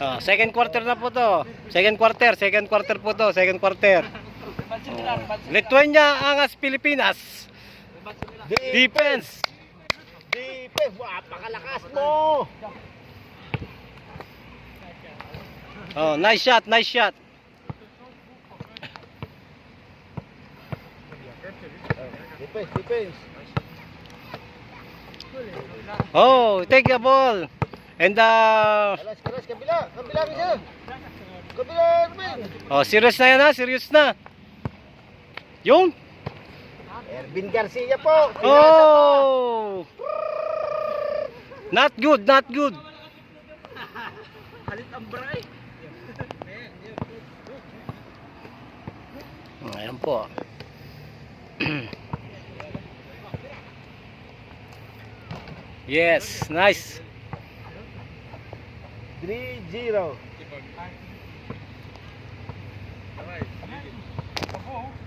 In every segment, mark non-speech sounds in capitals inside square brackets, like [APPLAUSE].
Oh, second quarter na po to. Second quarter, second quarter po to, second quarter. Oh. Lithuania, Angas, Pilipinas. Defense. Defense. Wow, pakalakas mo. Oh, nice shot, nice shot. Defense, defense. Oh, take the ball. And uh, Kalas, kalas, kabila. Kabila isa. Kabila, Erwin. oh, serious na yan ha, serious na. Yung? Erwin Garcia po. Oh! Not good, not good. Halit ang bray. Ayan po. [CLEARS THROAT] yes, nice. 3-0.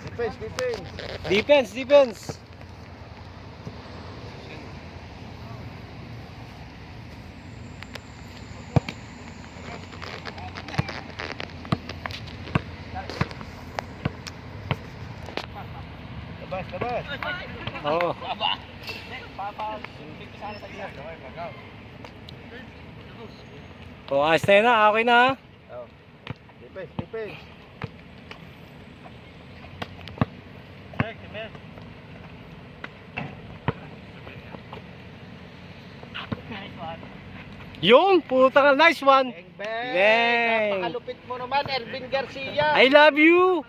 Defense, defense. Defense, defense. Labas, labas. Oh. Oh, ayos na yun ha. Okay na ha. Oh. Defense, defense. Yun, puta ka. Nice one. Bang, bang. Bang. Napakalupit mo naman, Erwin Garcia. I love you.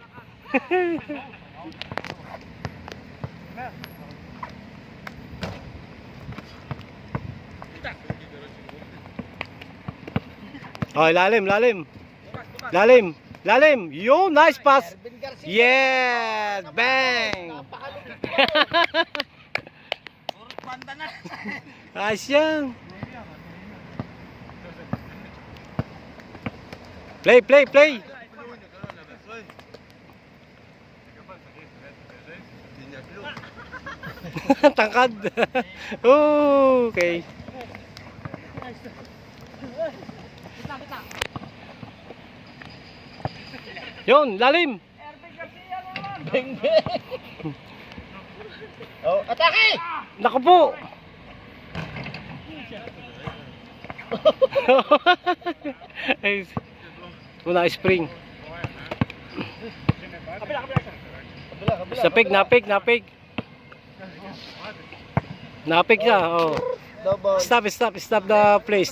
[LAUGHS] oh, lalim, lalim. Lalim, lalim. Yo, nice pass. Yes, bang. [LAUGHS] Ayos yan. Play, play, play. [LAUGHS] Tangkad. [LAUGHS] Oh, okay. Yun, lalim. Bang, bang. Oh, atake! Naku po. Una spring. Kabila, kabila. Sapig, napig, napig. Napig siya. Oh. Stop, stop, stop the place.